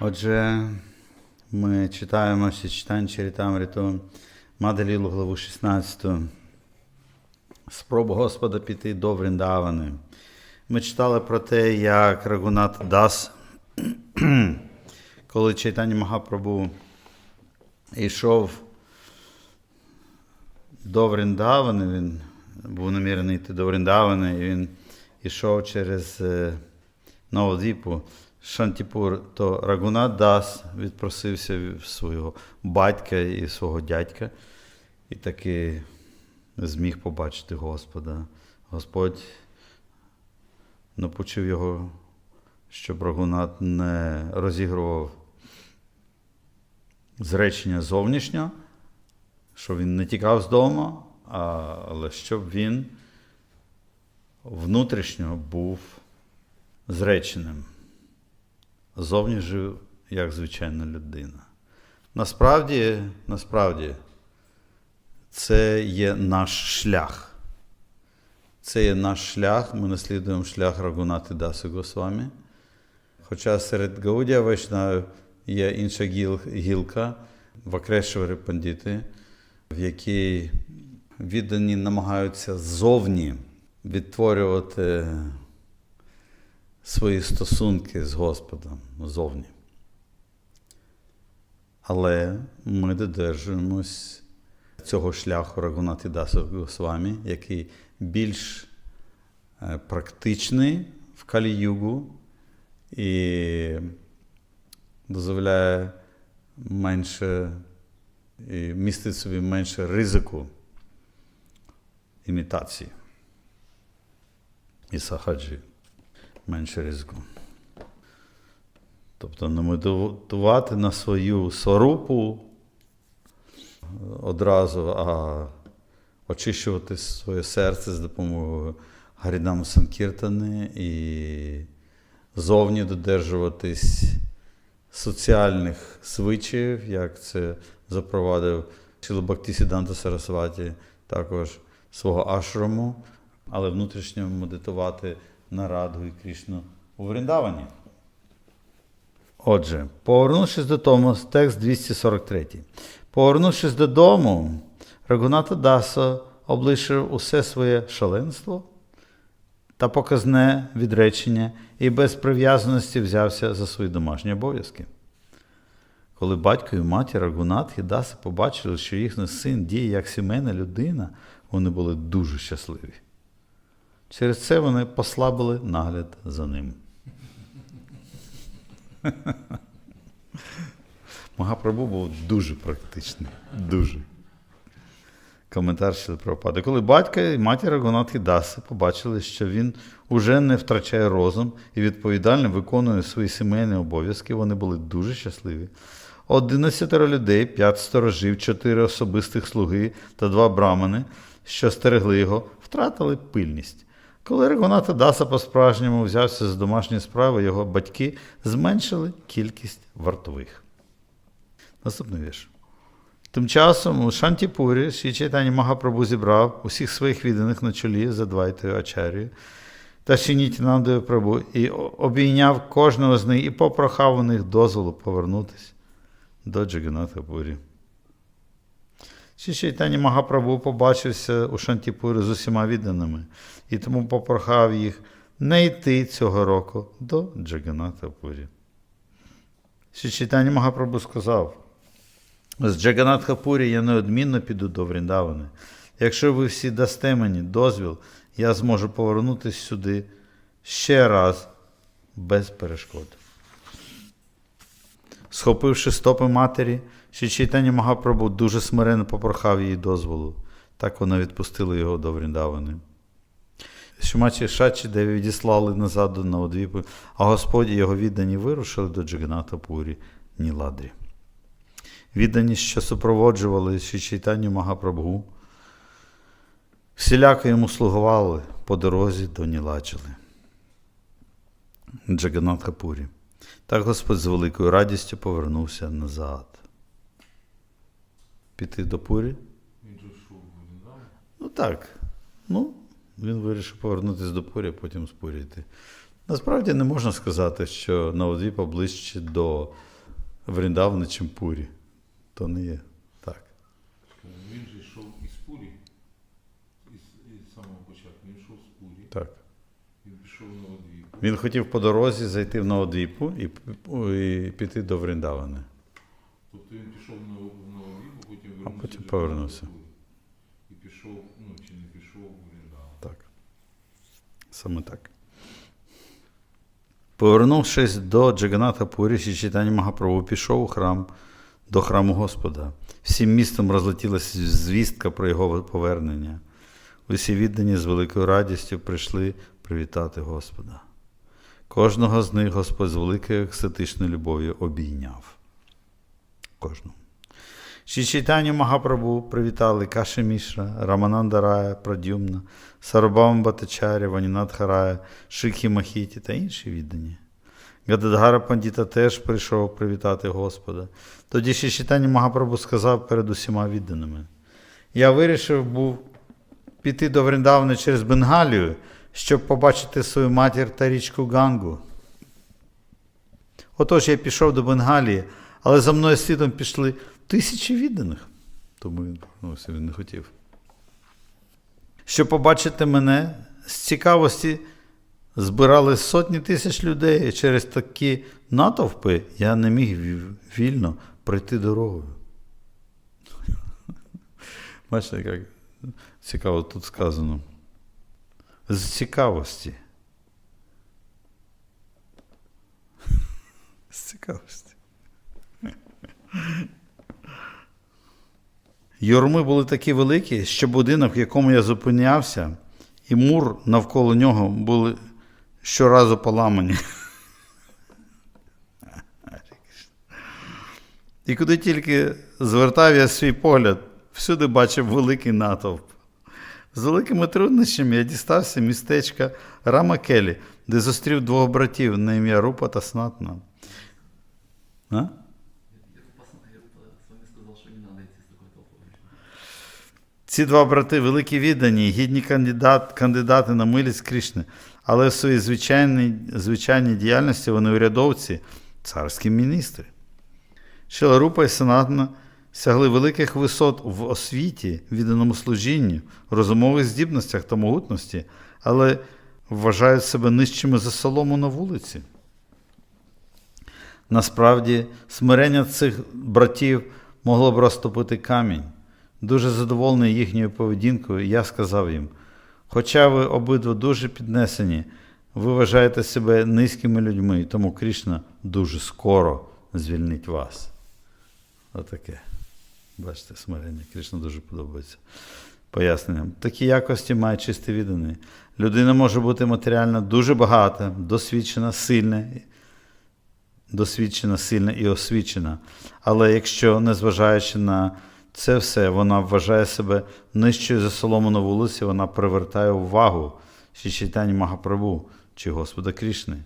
Отже, ми читаємо всі читання Чарітамріту, Маделілу, главу 16. Спробу Господа піти до Вріндавани. Ми читали про те, як Рагунат Дас, коли Чайтані Магапрабу йшов до Вріндавани, він був намірений йти до Вріндавани, і він йшов через е, Новодвіпу, Шантіпур, то Рагунат Дас відпросився в свого батька і свого дядька, і таки зміг побачити Господа. Господь напучив його, щоб Рагунат не розігрував зречення зовнішнього, що він не тікав з дому, але щоб він внутрішньо був зреченим. Зовні жив як звичайна людина. Насправді, насправді, це є наш шлях. Це є наш шлях, ми наслідуємо шлях Рагунати Даси Госвамі. Хоча серед Гаудія Вайшнавів є інша гіл- гілка Вакрешвари Пандіти, в якій віддані намагаються ззовні відтворювати свої стосунки з Господом зовні. Але ми додержуємось цього шляху Рагунати Даса Госвамі, який більш е, практичний в Калі-Югу і дозволяє менше і містить собі менше ризику імітації і сахаджі менше ризику. Тобто не медитувати на свою сорупу одразу, а очищувати своє серце з допомогою Гарідам Санкіртани і зовні додержуватись соціальних звичаїв, як це запровадив Бактісіданта Сарасваті, також свого ашраму, але внутрішньо медитувати на Радгу і Крішну у Вріндавані. Отже, повернувшись додому, текст 243. Повернувшись додому, Рагуната Даса облишив усе своє шаленство та показне відречення і без прив'язаності взявся за свої домашні обов'язки. Коли батько і матір Рагунат і Даса побачили, що їхній син діє як сімейна людина, вони були дуже щасливі. Через це вони послабили нагляд за ним. Магапрабу був дуже практичний. Дуже. Коментар щодо Прабхупади. Коли батько і матір Рагунатхи Даси побачили, що він уже не втрачає розум і відповідально виконує свої сімейні обов'язки, вони були дуже щасливі. Одинадцятеро людей, п'ять сторожів, чотири особистих слуги та два брамани, що стерегли його, втратили пильність. Коли Рагуната Даса по-справжньому взявся з домашньої справи, його батьки зменшили кількість вартових. Наступний вірш. Тим часом у Шантіпурі Ші Чайтані Магапрабу зібрав усіх своїх відданих на чолі за Двайтою Ачарію та Шинітінандою Прабу і обійняв кожного з них і попрохав у них дозволу повернутися до Джаганатha Ші Чайтані Магапрабу побачився у Шантіпурі з усіма відданими і тому попрохав їх не йти цього року до Джаганатha Пурі. Ші Чайтані Магапрабу сказав, з Джаганатхапурі я неодмінно піду до Вріндавани. Якщо ви всі дасте мені дозвіл, я зможу повернутися сюди ще раз без перешкод. Схопивши стопи матері, ще читання Магапрабу дуже смиренно попрохав її дозволу. Так вона відпустила його до Вріндавани. Шумачі Шачі, де відіслали назад до Новодвіпи, а Господь і його віддані вирушили до Джаганата Пурі Ніладрі. Віддані, що супроводжували Чайтаню Магапрабху, всіляко йому слугували по дорозі до Нілачили. Джаганатха Пурі. Так Господь з великою радістю повернувся назад. Піти до Пурі? Він же що, Вріндаван? Ну так. Ну, він вирішив повернутися до Пурі, а потім з Пурі йти Насправді не можна сказати, що Наводвіпа ближче до Вріндавни, чим Пурі. То не є так. Він же йшов із Пурі. Із, із самого початку. Він йшов з Пурі. так. Він пішов на Одвіп. Він хотів по дорозі зайти в Наводвіпу і, і піти до Вріндавани. Тобто він пішов на, Одвіпу, А потім повернувся. І пішов, ну чи не пішов у Вріндаван. Так. Саме так. Повернувшись до Джаганата Пурі, Чайтані Магапрабу пішов у храм до храму Господа. Всім містом розлетілася звістка про його повернення. Усі віддані з великою радістю прийшли привітати Господа. Кожного з них Господь з великою екстатичною любов'ю обійняв. Кожного. Ші Чайтані Магапрабу привітали Каші Мішра, Рамананда Рая, Прадюмна, Сарабам Батачаря, Ванінатха Рая, Шикхі Махіті та інші віддані. Гададгара Пандіта теж прийшов привітати Господа. Тоді Ші Чайтані Магапрабу сказав перед усіма відданими. Я вирішив був піти до Вріндавни через Бенгалію, щоб побачити свою матір та річку Гангу. Отож я пішов до Бенгалії, але за мною слідом пішли тисячі відданих. Тому він повернувся, він не хотів. Щоб побачити мене, з цікавості збирали сотні тисяч людей, і через такі натовпи я не міг вільно пройти дорогою. Бачите, як цікаво тут сказано. З цікавості. З цікавості. Юрми були такі великі, що будинок, в якому я зупинявся, і мур навколо нього були щоразу поламані. І куди тільки звертав я свій погляд, всюди бачив великий натовп. З великими труднощами я дістався містечка Рамакелі, де зустрів двох братів на ім'я Рупа та Снатна. А? Ці два брати великі віддані, гідні кандидат, кандидати на милість Кришни, але в своїй звичайній, звичайній діяльності вони урядовці, царські міністри. Шиларупа і Санатна сягли великих висот в освіті, відданому служінню, розумових здібностях та могутності, але вважають себе нижчими за солому на вулиці. Насправді, смирення цих братів могло б розтопити камінь. Дуже задоволений їхньою поведінкою, я сказав їм: хоча ви обидва дуже піднесені, ви вважаєте себе низькими людьми, тому Крішна дуже скоро звільнить вас. Отаке. Бачите, смирення. Крішна дуже подобається. Пояснення. Такі якості має чистий відданий. Людина може бути матеріально дуже багата, досвідчена, сильна, досвідчена, сильна і освічена. Але якщо, незважаючи на це все, вона вважає себе нижчою за солому на вулиці, вона привертає увагу чи читання Магапрабу чи Господа Крішни.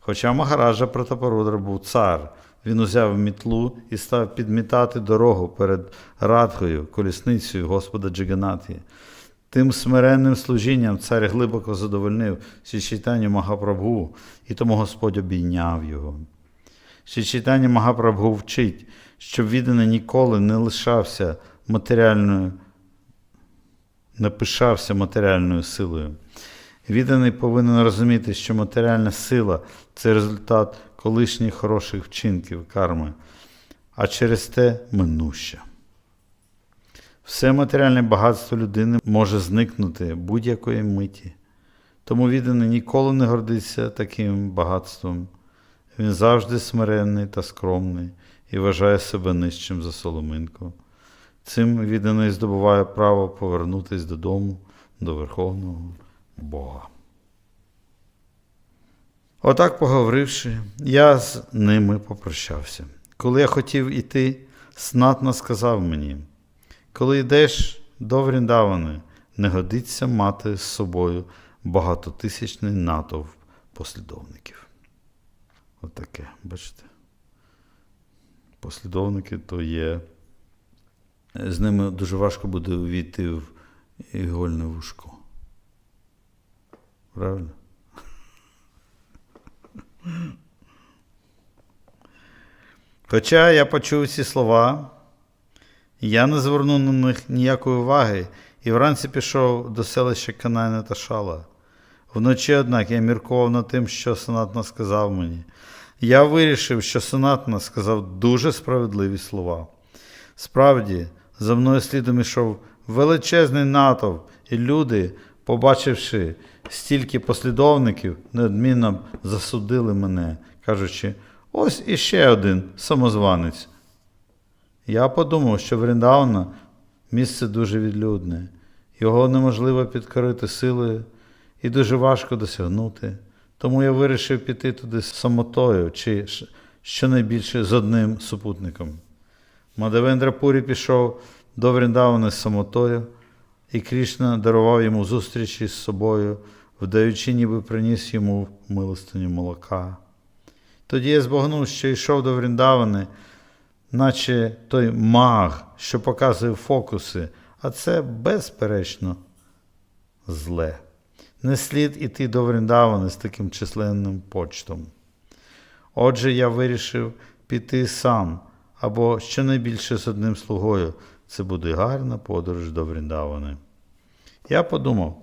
Хоча Магараджа Пратапарудра був цар, він узяв мітлу і став підмітати дорогу перед радхою, колісницею Господа Джиганаті. Тим смиренним служінням цар глибоко задовольнив Чайтаню Магапрабху, і тому Господь обійняв його. Чайтання Магапрабху вчить, щоб відданий ніколи не лишався матеріальною, не пишався матеріальною силою. Відданий повинен розуміти, що матеріальна сила це результат колишніх хороших вчинків карми, а через те минуща. Все матеріальне багатство людини може зникнути будь-якої миті. Тому відданий ніколи не гордиться таким багатством. Він завжди смиренний та скромний і вважає себе нижчим за соломинку. Цим відданий здобуває право повернутися додому до Верховного Бога. Отак, поговоривши, я з ними попрощався. Коли я хотів іти, Снатна сказав мені: коли йдеш до Вріндавани, не годиться мати з собою багатотисячний натовп послідовників. Отаке, бачите. Послідовники то є. З ними дуже важко буде увійти в ігольне вушко. Правильно? Хоча я почув ці слова, я не звернув на них ніякої уваги і вранці пішов до селища Канайна та Шала. Вночі, однак, я міркував над тим, що Сонатна сказав мені. Я вирішив, що Сонатна сказав дуже справедливі слова. Справді, за мною слідом ішов величезний натовп, і люди, побачивши стільки послідовників, неодмінно засудили мене, кажучи, ось іще один самозванець. Я подумав, що Вріндауна місце дуже відлюдне, його неможливо підкорити силою і дуже важко досягнути. Тому я вирішив піти туди самотою чи щонайбільше з одним супутником. Мадавендра Пурі пішов до Вріндауна з самотою, і Крішна дарував йому зустрічі з собою, вдаючи, ніби приніс йому милостиню молока. Тоді я збагнув, що йшов до Вріндавани, наче той маг, що показує фокуси, а це безперечно зле. Не слід іти до Вріндавани з таким численним почтом. Отже, я вирішив піти сам або щонайбільше з одним слугою. Це буде гарна подорож до Вріндавани. Я подумав,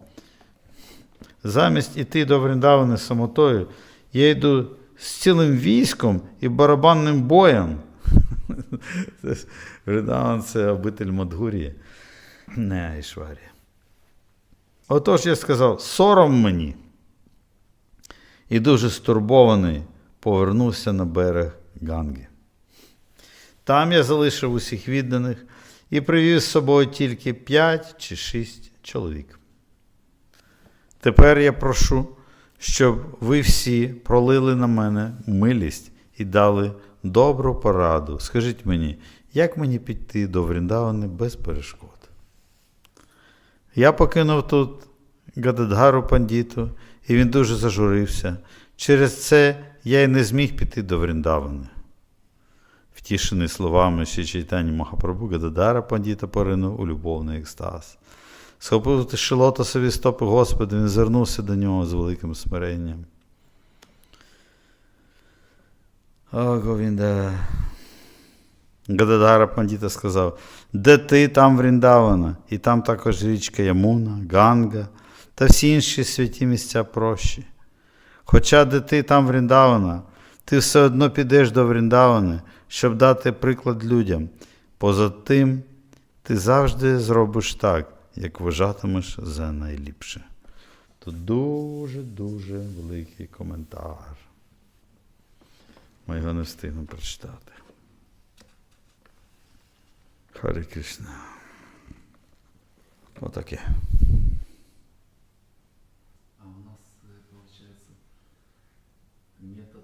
замість іти до Вріндавани самотою, я йду з цілим військом і барабанним боєм. Вріндаван це обитель Мадгурії, не Айшварі. Отож я сказав: сором мені. І дуже стурбований повернувся на берег Ганги. Там я залишив усіх відданих і привів з собою тільки п'ять чи шість чоловік. Тепер я прошу, щоб ви всі пролили на мене милість і дали добру пораду. Скажіть мені, як мені піти до Вріндавани без перешкод? Я покинув тут Гададгару Пандіту, і він дуже зажурився. Через це я й не зміг піти до Вріндавани. Втішений словами ще читання Махапрабху Гададара Пандіта поринув у любовний екстаз. Схопив шилотосові стопи Господи, він звернувся до нього з великим смиренням. О, Говінда. Гададара Пандіта сказав, де ти, там Вріндавана, і там також річка Ямуна, Ганга та всі інші святі місця прощі. Хоча де ти, там Вріндавана, ти все одно підеш до Вріндавани, щоб дати приклад людям. Поза тим, ти завжди зробиш так, як вважатимеш за найліпше. Тут дуже-дуже великий коментар. Ми його не встигнемо прочитати. Харі Кришна. Отаке. А у нас получается метод,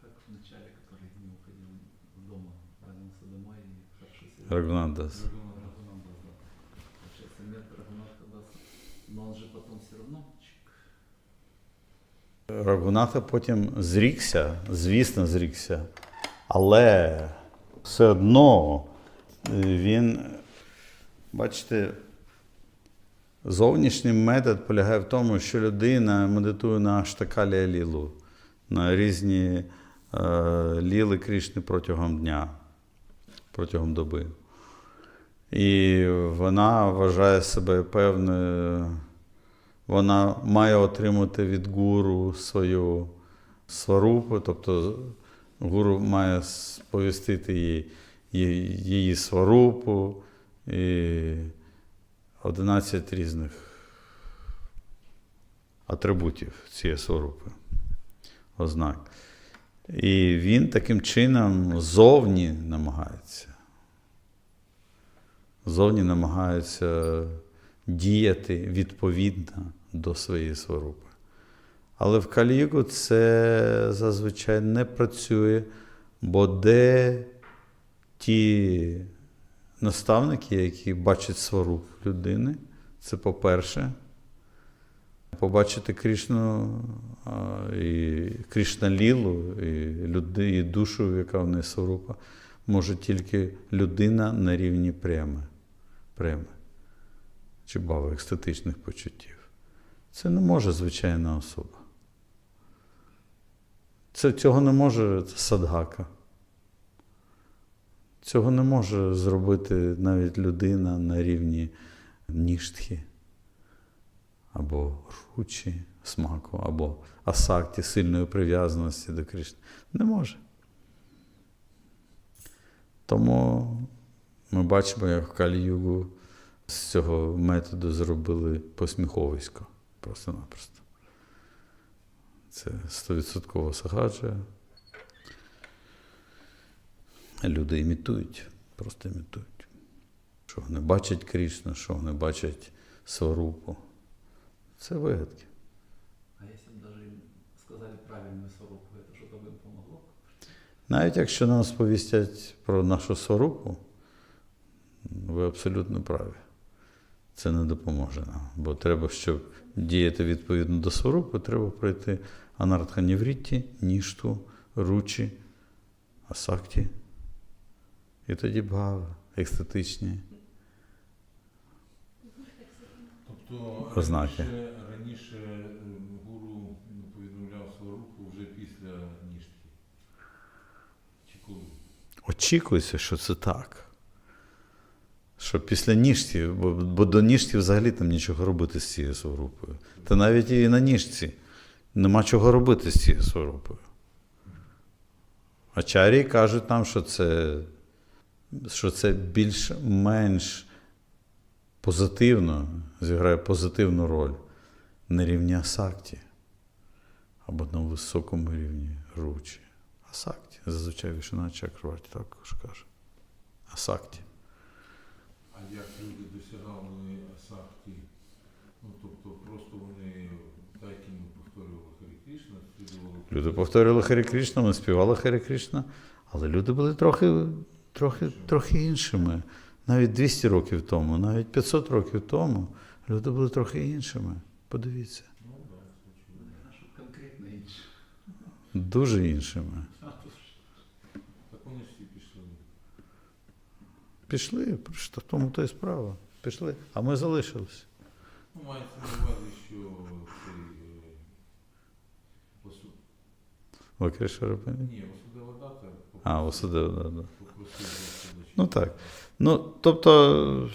как в начале, который не уходил из дома, вернулся домой и хорошо себя. Рагунандас. Рагунандас, да. Получается метод Рагунандас, но он же потом все равно Рагуната потім зрікся, звісно, зрікся, але все одно е, він, бачите, зовнішній метод полягає в тому, що людина медитує на аштакалі лілу, на різні е, ліли Крішни протягом дня, протягом доби. І вона вважає себе певною вона має отримати від гуру свою сварупу, тобто гуру має сповістити їй її, сварупу і 11 різних атрибутів цієї сварупи, ознак. І він таким чином зовні намагається. Зовні намагається діяти відповідно до своєї сварупи. Але в Калігу це зазвичай не працює, бо де ті наставники, які бачать сварупу людини, це по-перше, побачити Крішну і Крішна Лілу, і, люди, і душу, яка в неї сварупа, може тільки людина на рівні преми. преми чи бави естетичних почуттів. Це не може звичайна особа. Це, цього не може садгака. Цього не може зробити навіть людина на рівні ніштхи, або ручі смаку, або асакті, сильної прив'язаності до Кришни. Не може. Тому ми бачимо, як Калі-Югу з цього методу зробили посміховисько. Просто-напросто. Це 100% сагаджа. Люди імітують, просто імітують. Що вони бачать Кришну, що вони бачать Сварупу. Це вигадки. А если бы даже им сказали правильную сварупу, это что-то бы им помогло? Навіть якщо нам сповістять про нашу сварупу, ви абсолютно праві. Це не допоможе нам. Бо треба, щоб діяти відповідно до сварупи, треба пройти анартханіврітті, нішту, ручі, асакті. І тоді бхава, екстатичні. Тобто Ознаки. раніше, раніше гуру ну, повідомляв свою руку вже після ніжки. Чи коли? Очікується, що це так. Що після ніжці, бо, бо до ніжці взагалі там нічого робити з цією сварупою. Та навіть і на ніжці нема чого робити з цією сварупою. Ачарії кажуть нам, що це, що це більш-менш позитивно, зіграє позитивну роль на рівні асакті або на високому рівні ручі. Асакті. Зазвичай Вішна Чакраварті також каже. Асакті. А як люди досягали асахті? Ну, тобто просто вони слідували. Люди повторювали Харі Кришна, вони співали Харі Кришна, але люди були трохи, трохи, трохи іншими. Навіть 200 років тому, навіть 500 років тому люди були трохи іншими. Подивіться. Ну? Дуже іншими. Так вони всі пішли. Пішли, в тому то і справа. Пішли, а ми залишилися. Ну, мається на увазі, що цей е, Васу... Вакрешарапані. Ні, Васудева дата А, Васудева, да, да. Ну так. Ну, тобто,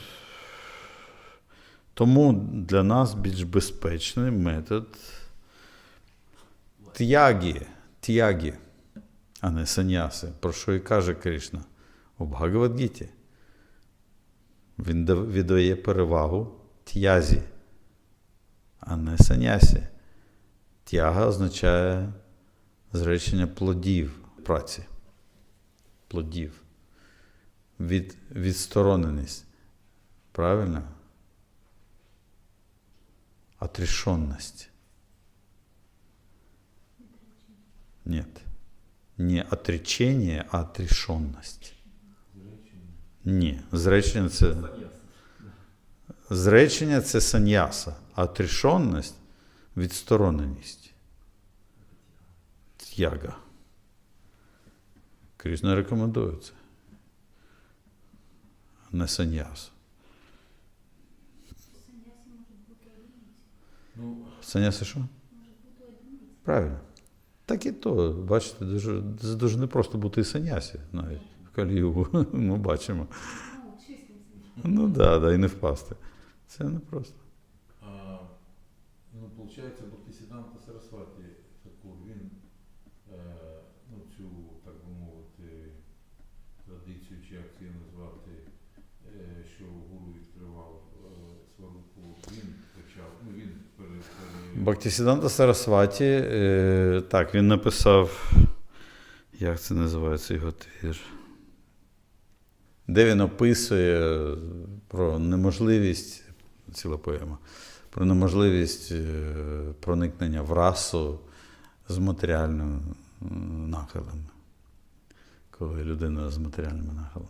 тому для нас більш безпечний метод тягі, тягі, а не саняси, про що і каже Кришна у Бхагавадгіті. Він віддає перевагу т'язі, а не санясі. Тяга означає зречення плодів праці. Плодів від, відстороненість. Правильно? Отрешенность. Нет. Не отречение, а отрешенность. Ні. Зречення це, зречення це саньяса, а отрешенность відстороненість. Тяга. Кришна рекомендує це. Не саньяс. Саняси що? Правильно. Так і то, бачите, дуже, це дуже непросто бути санясі навіть в Каліюгу. Ми бачимо. Ну так, да, да, і не впасти. Це непросто. ну, виходить, Бхактисіданта Сарасваті Такур, він е, ну, цю, так би мовити, традицію, чи як це її назвати, е, що гуру відкривав е, сварупу, він почав, ну він пере, пере, Бхактисіданта Сарасваті, е, так, він написав, як це називається його твір, де він описує про неможливість, ціла поема, про неможливість е, проникнення в расу з матеріальним м, нахилом. Коли людина з матеріальним нахилом.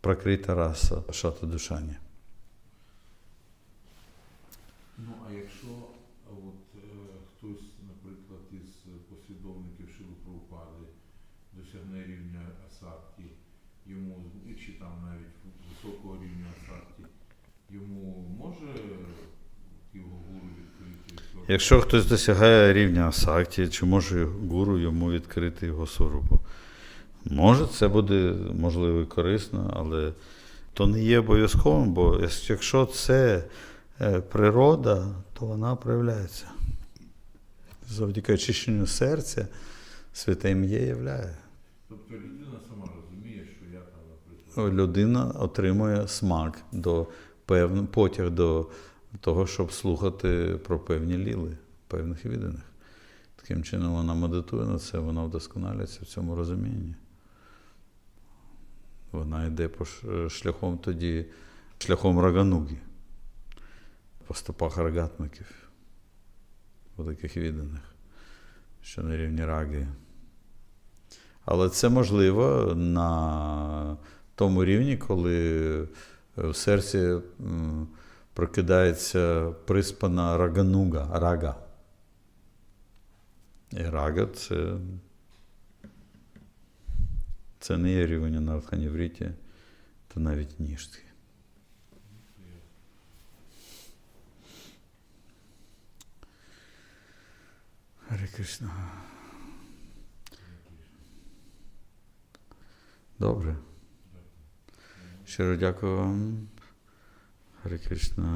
Прокрита раса шата душання. Ну, а якщо от, е, хтось, наприклад, із послідовників Шилу досягне рівня асакті, йому, чи там навіть високого рівня асакті, йому може його гуру відкрити Якщо хтось досягає рівня асакті, чи може гуру йому відкрити його сварупу? Може, це буде можливо і корисно, але то не є обов'язковим, бо якщо це природа, то вона проявляється. Завдяки очищенню серця святе ім'я являє. Тобто людина сама розуміє, що я там, наприклад, Людина отримує смак до певн, потяг до того, щоб слухати про певні ліли, певних відданих. Таким чином вона медитує на це, вона вдосконалюється в цьому розумінні. Вона йде по шляхом тоді, шляхом раганугі, по стопах рогатників, великих відданих, що на рівні раги. Але це можливо на тому рівні, коли в серці прокидається приспана рагануга, рага. І рага це, це не є рівень анарханівріті, це навіть ніжки. Харе Кришна. Добре. Щиро дякую вам. Харе Кришна.